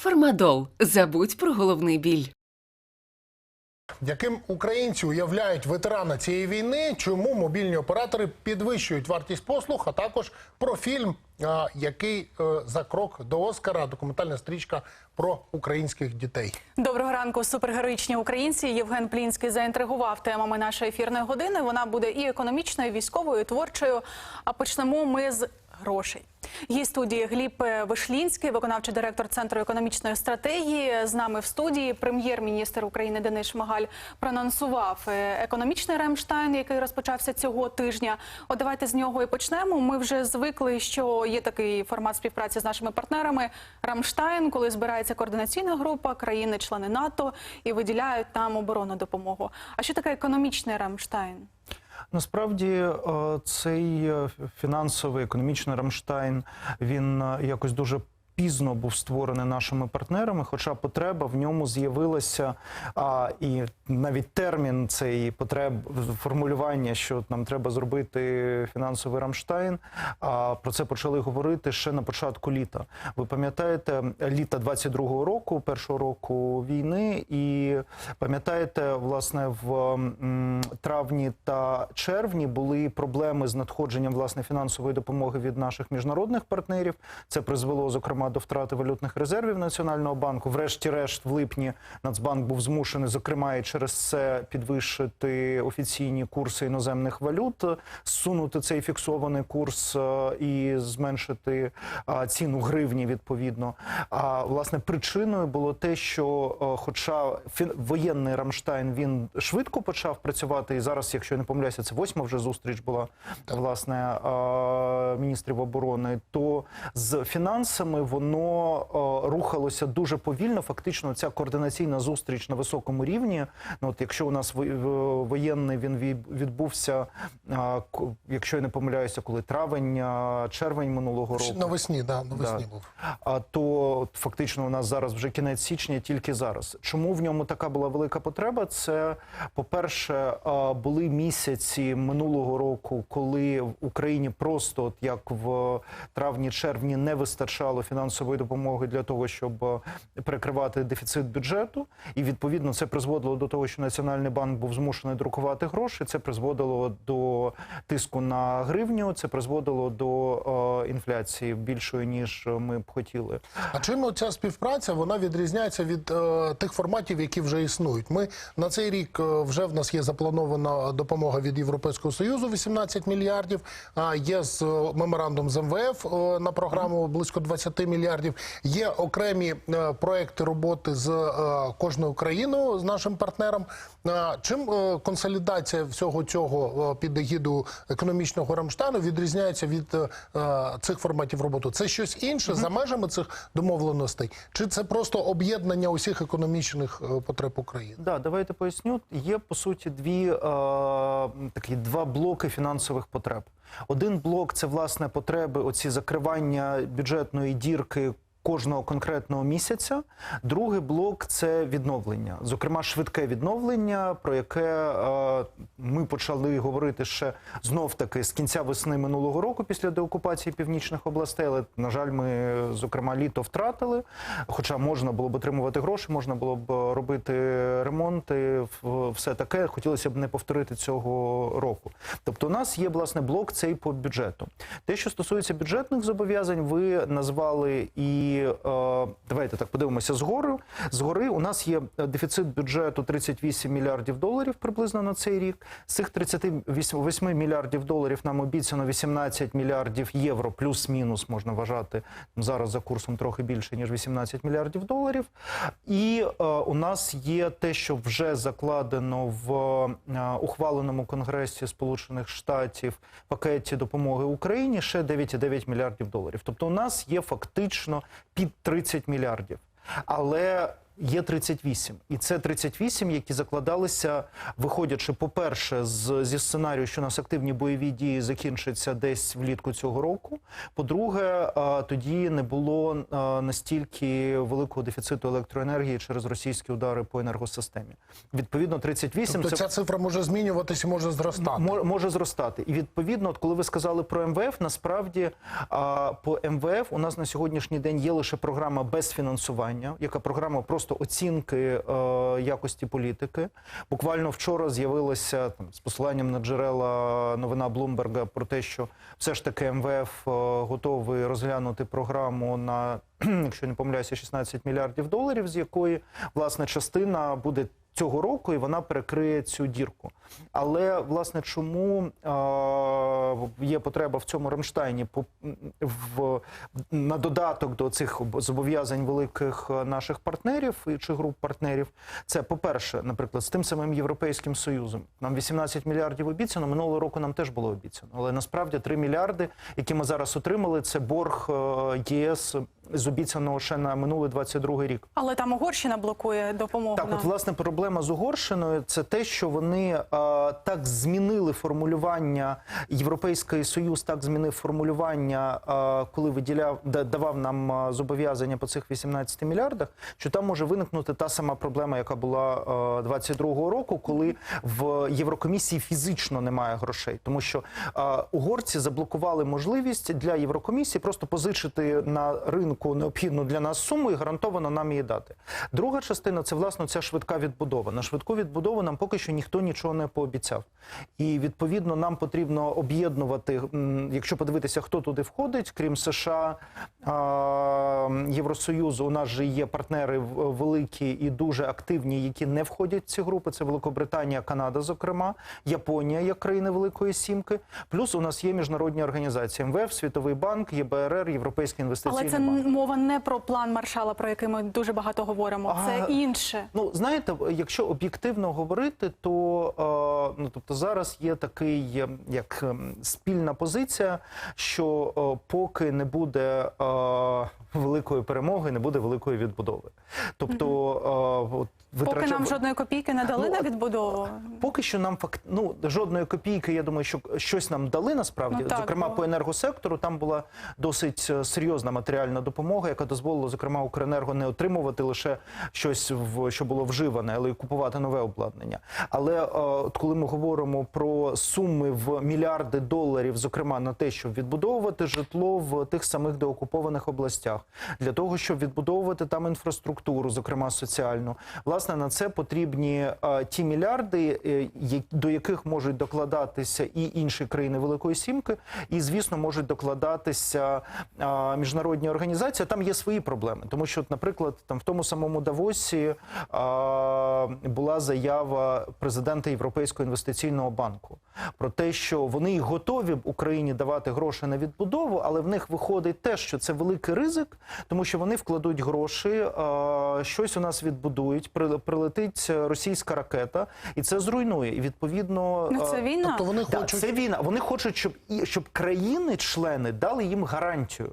Фармадол. Забудь про головний біль. Яким українці уявляють ветерана цієї війни, чому мобільні оператори підвищують вартість послуг, а також про фільм, який е, за крок до Оскара, документальна стрічка про українських дітей. Доброго ранку, супергероїчні українці. Євген Плінський заінтригував темами нашої ефірної години. Вона буде і економічною, і військовою, і творчою. А почнемо ми з грошей. Гість студії Гліб Вишлінський, виконавчий директор Центру економічної стратегії. З нами в студії прем'єр-міністр України Денис Шмигаль проанонсував е, економічний Ремштайн, який розпочався цього тижня. От давайте з нього і почнемо. Ми вже звикли, що є такий формат співпраці з нашими партнерами Рамштайн, коли збирається координаційна група, країни-члени НАТО і виділяють нам оборонну допомогу. А що таке економічний Рамштайн? Насправді е, цей е, фінансовий економічний Рамштайн він е, якось дуже пізно був створений нашими партнерами, хоча потреба в ньому з'явилася, і навіть термін цей потреб формулювання, що нам треба зробити фінансовий Рамштайн. А про це почали говорити ще на початку літа. Ви пам'ятаєте, літа 22-го року, першого року війни, і пам'ятаєте, власне, в травні та червні були проблеми з надходженням власне фінансової допомоги від наших міжнародних партнерів. Це призвело зокрема до втрати валютних резервів Національного банку. Врешті-решт, в липні Нацбанк був змушений, зокрема, і через це підвищити офіційні курси іноземних валют, зсунути цей фіксований курс е, і зменшити е, ціну гривні відповідно. А власне причиною було те, що, е, хоча воєнний Рамштайн він швидко почав працювати, і зараз, якщо я не помиляюся, це восьма вже зустріч була власне міністрів оборони, то з фінансами воно е, рухалося дуже повільно. Фактично, ця координаційна зустріч на високому рівні. Ну от якщо у нас воєнний він відбувся, е, якщо я не помиляюся, коли травень, червень минулого року. Навесні, да, навесні Да. був. А то от фактично у нас зараз вже кінець січня, тільки зараз. Чому в ньому така була велика потреба? Це, по-перше, були місяці минулого року, коли в Україні просто, от як в травні-червні, не вистачало фінансової допомоги для того, щоб перекривати дефіцит бюджету, і відповідно це призводило до того, що Національний банк був змушений друкувати гроші. Це призводило до тиску на гривню. Це призводило до е, інфляції більшої ніж ми б хотіли. А чим ця співпраця вона відрізняється від е, тих форматів, які вже існують? Ми на цей рік е, вже в нас є запланована допомога від Європейського союзу 18 мільярдів. А є з е, меморандум з МВФ е, на програму близько 20 мільярдів. Є окремі е, проекти роботи з е, кожною країною з нашим партнером. Чим е, консолідація всього цього під егіду економічного Рамштану відрізняється від цих форматів роботи? Це щось інше за межами цих домовленостей, чи це просто об'єднання усіх економічних потреб України? Да, давайте поясню. Є по суті дві е, такі два блоки фінансових потреб. Один блок це власне потреби, оці закривання бюджетної дірки. Кожного конкретного місяця, другий блок це відновлення, зокрема швидке відновлення, про яке е, ми почали говорити ще знов таки з кінця весни минулого року після деокупації північних областей. Але на жаль, ми зокрема літо втратили. Хоча можна було б отримувати гроші, можна було б робити ремонти, все таке. Хотілося б не повторити цього року. Тобто, у нас є власне блок цей по бюджету. Те, що стосується бюджетних зобов'язань, ви назвали і е, давайте так подивимося згори. Згори у нас є дефіцит бюджету 38 мільярдів доларів приблизно на цей рік. З цих 38 мільярдів доларів нам обіцяно 18 мільярдів євро, плюс-мінус можна вважати зараз за курсом трохи більше ніж 18 мільярдів доларів. І е, у нас є те, що вже закладено в е, ухваленому конгресі Сполучених Штатів пакеті допомоги Україні ще 9,9 мільярдів доларів. Тобто, у нас є фактично під 30 мільярдів. Але Є 38. І це 38, які закладалися, виходячи, по-перше, з, зі сценарію, що у нас активні бойові дії закінчаться десь влітку цього року. По-друге, тоді не було настільки великого дефіциту електроенергії через російські удари по енергосистемі. Відповідно, 38 Тобто це ця цифра може змінюватися, може зростати. Мо- може зростати. І відповідно, от коли ви сказали про МВФ, насправді по МВФ у нас на сьогоднішній день є лише програма без фінансування, яка програма просто оцінки е, якості політики. Буквально вчора з'явилася там з посиланням на джерела новина Блумберга про те, що все ж таки МВФ е, готовий розглянути програму на, якщо не помиляюся, 16 мільярдів доларів, з якої власне частина буде цього року, і вона перекриє цю дірку. Але власне чому е, є потреба в цьому Рамштайні по в на додаток до цих зобов'язань великих е, наших партнерів чи груп партнерів? Це по-перше, наприклад, з тим самим європейським союзом. Нам 18 мільярдів обіцяно. Минулого року нам теж було обіцяно. Але насправді 3 мільярди, які ми зараз отримали, це борг е, ЄС з обіцяного ще на минулий 22 рік. Але там Угорщина блокує допомогу. Так, от власне проблема з Угорщиною це те, що вони е, так змінили формулювання. Європейський союз так змінив формулювання, е, коли виділяв да- давав нам е, зобов'язання по цих 18 мільярдах, що там може виникнути та сама проблема, яка була е, 22-го року, коли в Єврокомісії фізично немає грошей, тому що е, угорці заблокували можливість для Єврокомісії просто позичити на ринку необхідну для нас суму і гарантовано нам її дати. Друга частина це власне ця швидка відбудова. На швидку відбудову нам поки що ніхто нічого не пообіцяв. І відповідно нам потрібно об'єднувати, якщо подивитися, хто туди входить, крім США, Євросоюзу. У нас же є партнери великі і дуже активні, які не входять в ці групи. Це Великобританія, Канада, зокрема, Японія як країни Великої Сімки. Плюс у нас є міжнародні організації МВФ, Світовий банк, ЄБРР, Європейський інвестиційний Але це банк. Мова не про план Маршала, про який ми дуже багато говоримо. Це А, інше. Ну, знаєте, якщо об'єктивно говорити, то е, ну тобто зараз є такий е, як ем, спільна позиція, що е, поки не буде е, великої перемоги, не буде великої відбудови. Тобто, е, от Поки нам жодної копійки не дали Ну, на відбудову. Поки що нам факт ну жодної копійки. Я думаю, що щось нам дали насправді. Ну, так, зокрема, бо- по енергосектору там була досить е, серйозна матеріальна допомога, яка дозволила, зокрема, Укренерго не отримувати лише щось в що було вживане, але й купувати нове обладнання. Але е, от коли ми говоримо про суми в мільярди доларів, зокрема на те, щоб відбудовувати житло в тих самих деокупованих областях, для того, щоб відбудовувати там інфраструктуру, зокрема соціальну, власне на це потрібні е, ті мільярди, е, до яких можуть докладатися і інші країни Великої Сімки, і звісно можуть докладатися е, міжнародні організації. Там є свої проблеми, тому що, наприклад, там в тому самому Давосі була заява президента Європейського інвестиційного банку про те, що вони готові б Україні давати гроші на відбудову, але в них виходить те, що це великий ризик, тому що вони вкладуть гроші, щось у нас відбудують, прилетить російська ракета, і це зруйнує. І відповідно Ну, це е, війна. Тобто вони Да, хочуть це війна. Вони хочуть, щоб і щоб країни-члени дали їм гарантію.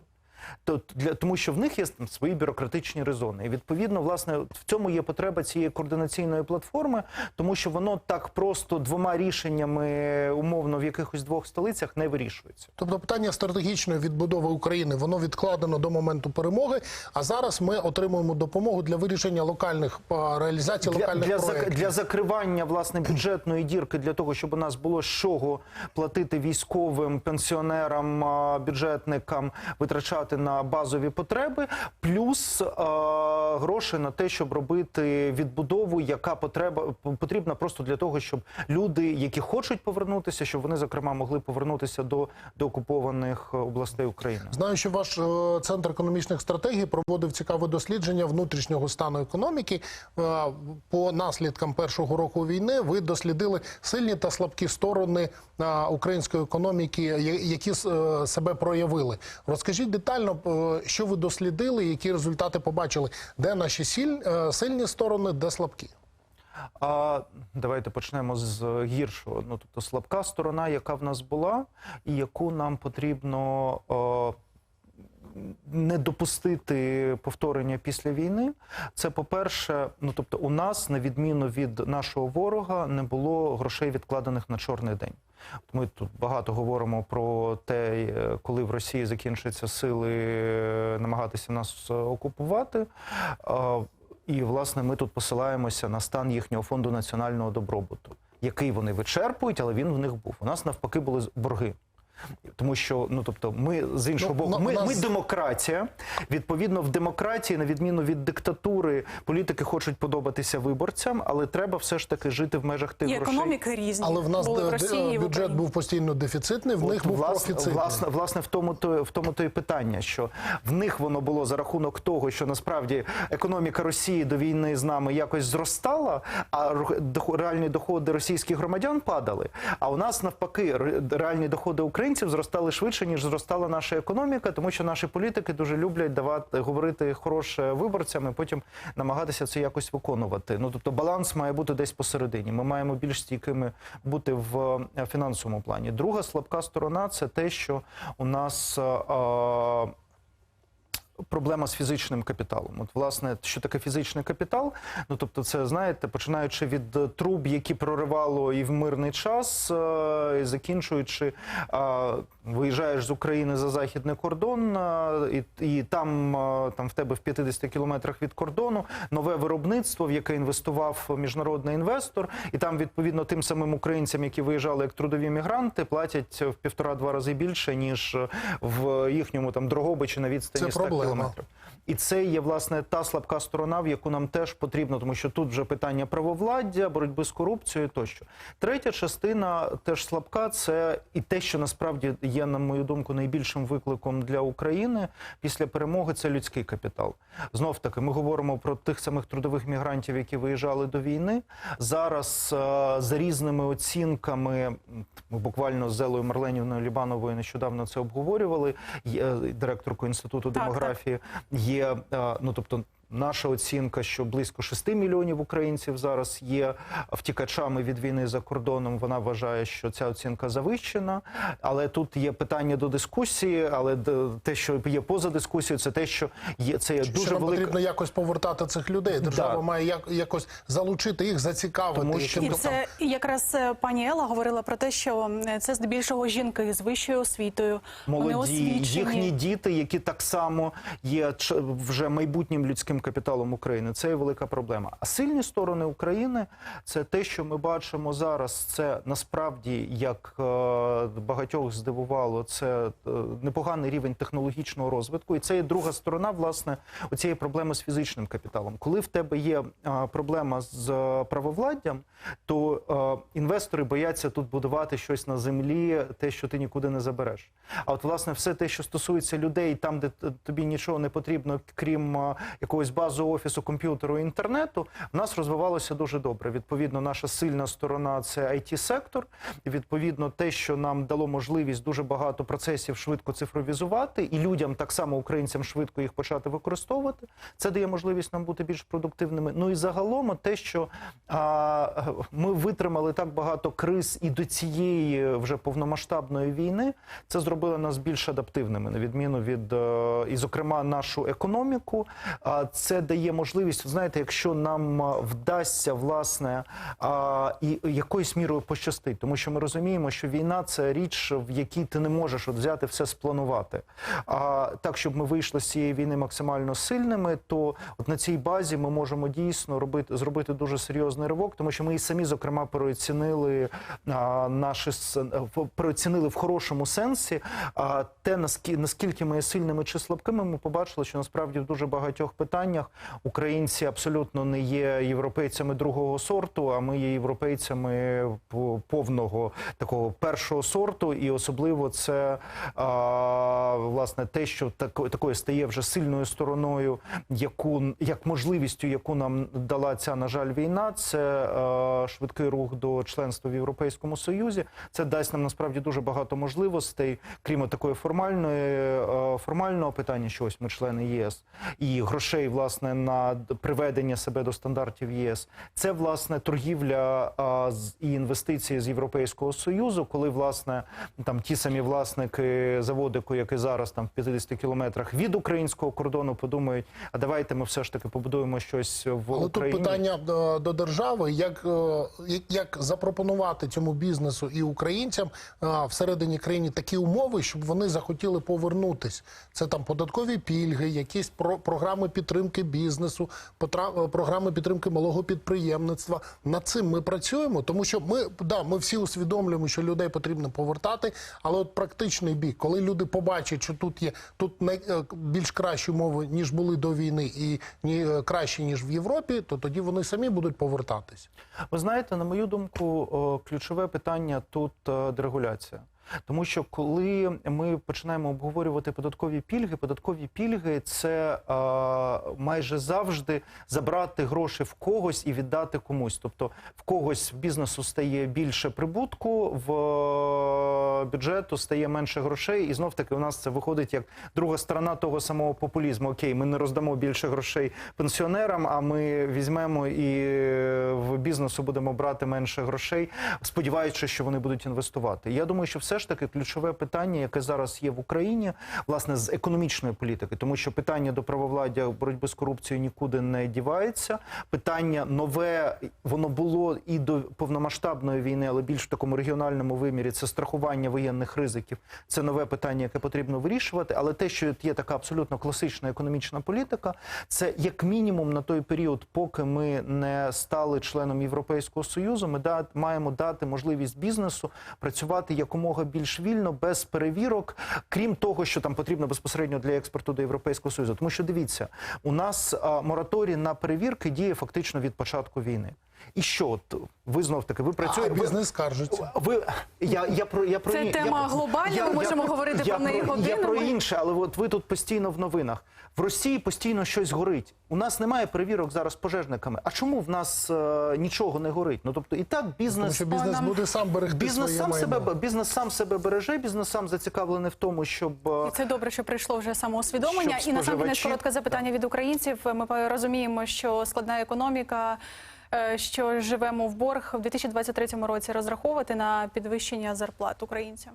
То для тому, що в них є там, свої бюрократичні резони, і відповідно, власне, в цьому є потреба цієї координаційної платформи, тому що воно так просто двома рішеннями, умовно, в якихось двох столицях не вирішується. Тобто питання стратегічної відбудови України воно відкладено до моменту перемоги. А зараз ми отримуємо допомогу для вирішення локальних а, реалізації для, локальних для, зак- для закривання власне бюджетної дірки, для того, щоб у нас було з чого платити військовим пенсіонерам, бюджетникам, витрачати на базові потреби, плюс е, гроші на те, щоб робити відбудову, яка потреба потрібна просто для того, щоб люди, які хочуть повернутися, щоб вони зокрема могли повернутися до, до окупованих областей України. Знаю, що ваш е, центр економічних стратегій проводив цікаве дослідження внутрішнього стану економіки. Е, По наслідкам першого року війни ви дослідили сильні та слабкі сторони е, української економіки, які е, себе проявили. Розкажіть детально, е, що ви дослідили, які результати побачили, де наші сіль- е, сильні сторони, де слабкі. А давайте почнемо з гіршого. Ну тобто слабка сторона, яка в нас була, і яку нам потрібно. Е, не допустити повторення після війни, це по-перше, ну тобто, у нас, на відміну від нашого ворога, не було грошей відкладених на чорний день. Ми тут багато говоримо про те, е, коли в Росії закінчаться сили е, намагатися нас е, окупувати. І власне ми тут посилаємося на стан їхнього фонду національного добробуту, який вони вичерпують, але він в них був. У нас навпаки були борги. Тому що ну тобто, ми з іншого Ну, боку, ми, нас- ми демократія. Відповідно, в демократії, на відміну від диктатури, політики хочуть подобатися виборцям, але треба все ж таки жити в межах тих І грошей. економіки різні Але в нас були в Росії в бюджет був постійно дефіцитний, в От, них був власне, профіцитний. власне, власне, в тому то в тому то і питання, що в них воно було за рахунок того, що насправді економіка Росії до війни з нами якось зростала, а реальні доходи російських громадян падали. А у нас навпаки реальні доходи українців зростали швидше ніж зростала наша економіка, тому що наші політики дуже люблять давати говорити хороше виборцям і потім намагатися це якось виконувати. Ну тобто баланс має бути десь посередині. Ми маємо більш стійкими бути в е, фінансовому плані. Друга слабка сторона це те, що у нас. е, е, Проблема з фізичним капіталом. От, власне, що таке фізичний капітал? Ну тобто, це знаєте, починаючи від труб, які проривало і в мирний час, е, і закінчуючи, виїжджаєш з України за західний кордон, і, і там, там в тебе в 50 кілометрах від кордону нове виробництво, в яке інвестував міжнародний інвестор, і там відповідно тим самим українцям, які виїжджали як трудові мігранти, платять в півтора-два рази більше ніж в їхньому там Дрогобичі на відстані Це 100 проблема. кілометрів. І це є власне та слабка сторона, в яку нам теж потрібно, тому що тут вже питання правовладдя, боротьби з корупцією тощо. Третя частина теж слабка. Це і те, що насправді є, на мою думку, найбільшим викликом для України після перемоги. Це людський капітал. Знов таки, ми говоримо про тих самих трудових мігрантів, які виїжджали до війни. Зараз е, за різними оцінками, ми буквально з Зелою Марленівною Лібановою нещодавно це обговорювали. Е, директоркою інституту Так, демографії. Є е, ну тобто. Наша оцінка, що близько 6 мільйонів українців зараз є втікачами від війни за кордоном. Вона вважає, що ця оцінка завищена. Але тут є питання до дискусії. Але те, що є поза дискусією, це те, що є це є Що дуже нам велика. потрібно якось повертати цих людей. Держава Да. має як, якось залучити їх, зацікавити. Тому що- І це якраз е, пані Ела говорила про те, що це здебільшого жінки з вищою освітою. Молоді освічені. їхні діти, які так само є ч- вже майбутнім людським капіталом України. Це є велика проблема. А сильні сторони України це те, що ми бачимо зараз. Це насправді як е, багатьох здивувало, це е, непоганий рівень технологічного розвитку. І це є друга сторона власне оцієї проблеми з фізичним капіталом. Коли в тебе є е, проблема з правовладдям, то інвестори бояться тут будувати щось на землі, те, що ти нікуди не забереш. А от власне все те, що стосується людей, там, де тобі нічого не потрібно, крім е, якогось базового офісу, комп'ютеру, інтернету, в нас розвивалося дуже добре. Відповідно, наша сильна сторона це it сектор і відповідно те, що нам дало можливість дуже багато процесів швидко цифровізувати, і людям, так само українцям, швидко їх почати використовувати. Це дає можливість нам бути більш продуктивними. Ну і загалом те, що а, ми витримали так багато криз і до цієї вже повномасштабної війни, це зробило нас більш адаптивними, на відміну від е, і, зокрема, нашу економіку. Це дає можливість, знаєте, якщо нам вдасться власне і якоюсь мірою пощастить, тому що ми розуміємо, що війна це річ, в якій ти не можеш от взяти все спланувати. А так, щоб ми вийшли з цієї війни максимально сильними, то от на цій базі ми можемо дійсно робити зробити дуже серйозний ривок, тому що ми і самі зокрема переоцінили а, наші переоцінили в хорошому сенсі. А те наскільки наскільки ми є сильними чи слабкими, ми побачили, що насправді в дуже багатьох питаннях. Українці абсолютно не є європейцями другого сорту, а ми є європейцями повного такого першого сорту, і особливо це а, власне те, що тако- такою стає вже сильною стороною, яку як можливістю, яку нам дала ця на жаль війна, це е, швидкий рух до членства в Європейському Союзі. Це дасть нам насправді дуже багато можливостей, крім такої формальної формального питання, що ось ми члени ЄС і грошей власне на приведення себе до стандартів ЄС. Це власне торгівля а, з- і інвестиції з Європейського союзу, коли власне там ті самі власники заводику, який зараз там в 50 кілометрах від українського кордону, подумають: а давайте ми все ж таки побудуємо щось в Але Україні. тут питання е, до держави, як, е, як, запропонувати цьому бізнесу і українцям е, всередині країни такі умови, щоб вони захотіли повернутись. Це там податкові пільги, якісь про, програми підтримки бізнесу, потра- е, програми підтримки малого підприємництва. Над цим ми працюємо, тому що ми, да, ми всі усвідомлюємо, що людей потрібно повертати, але от практичний бік, коли люди побачать, що тут є тут най, е, більш кращі умови, ніж були до війни, і ні, е, кращі, ніж в Європі, то тоді вони самі будуть повертатись. Ви знаєте, на мою думку, ключове питання тут е, дерегуляція. Тому що коли ми починаємо обговорювати податкові пільги, податкові пільги це е, майже завжди забрати гроші в когось і віддати комусь. Тобто в когось в бізнесу стає більше прибутку, в бюджету стає менше грошей, і знов таки у нас це виходить як друга сторона того самого популізму. Окей, ми не роздамо більше грошей пенсіонерам, а ми візьмемо і е, в бізнесу будемо брати менше грошей, сподіваючись, що вони будуть інвестувати. Я думаю, що все ж таки ключове питання, яке зараз є в Україні, власне, з економічної політики, тому що питання до правовладдя боротьби з корупцією нікуди не дівається. Питання нове, воно було і до повномасштабної війни, але більш в такому регіональному вимірі це страхування воєнних ризиків. Це нове питання, яке потрібно вирішувати. Але те, що є така абсолютно класична економічна політика, це як мінімум на той період, поки ми не стали членом Європейського союзу, ми маємо дати можливість бізнесу працювати якомога більш вільно, без перевірок, крім того, що там потрібно безпосередньо для експорту до Європейського союзу. Тому що дивіться, у нас мораторій на перевірки діє фактично від початку війни. І що от ви знов таки ви працюєте? ви- бізнес скаржиться. ви я, я про я про Це ні- тема я, про- глобальна, ми можемо говорити я про неї Я про інше, але от ви тут постійно в новинах. В Росії постійно щось горить. У нас немає перевірок зараз пожежниками. А чому в нас е, нічого не горить? Ну тобто і так Тому бізнес що бізнес нам- буде сам берегти бізнес своє сам майно. себе бізнес сам себе береже. Бізнес сам зацікавлений в тому, щоб е, І це добре, що прийшло вже самоусвідомлення. І насамперед споживачі- коротке запитання від українців. Ми розуміємо, що складна економіка, що живемо в борг в 2023 році. Розраховувати на підвищення зарплат українцям.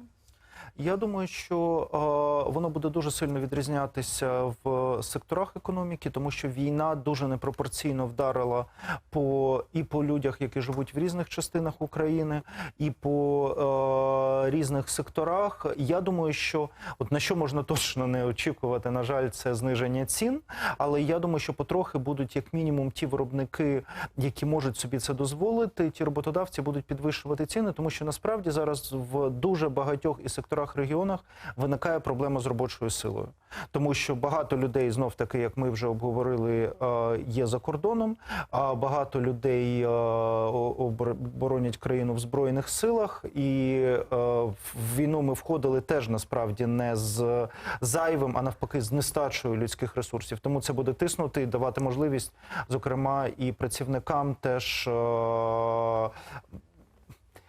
Я думаю, що е, воно буде дуже сильно відрізнятися в секторах економіки, тому що війна дуже непропорційно вдарила по і по людях, які живуть в різних частинах України, і по е, різних секторах. Я думаю, що от на що можна точно не очікувати, на жаль, це зниження цін. Але я думаю, що потрохи будуть як мінімум ті виробники, які можуть собі це дозволити. Ті роботодавці будуть підвищувати ціни, тому що насправді зараз в дуже багатьох і секторах регіонах виникає проблема з робочою силою, тому що багато людей знов таки, як ми вже обговорили, е, є за кордоном. А багато людей е, о- обор- боронять країну в збройних силах, і е, в війну ми входили теж насправді не з зайвим, а навпаки, з нестачею людських ресурсів. Тому це буде тиснути і давати можливість, зокрема, і працівникам теж.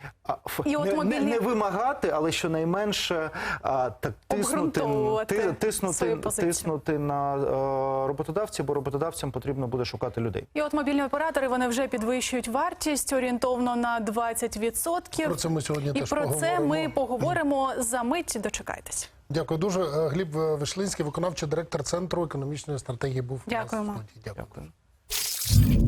Е, а, І от не, мобільні- не, не вимагати, але щонайменше а, так тиснути, ти- тиснути, тиснути на е, роботодавців, бо роботодавцям потрібно буде шукати людей. І от мобільні оператори вони вже підвищують вартість орієнтовно на 20%. Про це ми сьогодні І теж про це ми поговоримо за мить. Дочекайтесь. Дякую дуже. Е, Гліб Вишлинський, виконавчий директор Центру економічної стратегії був. у нас Дякуємо. Дякую. Дякую.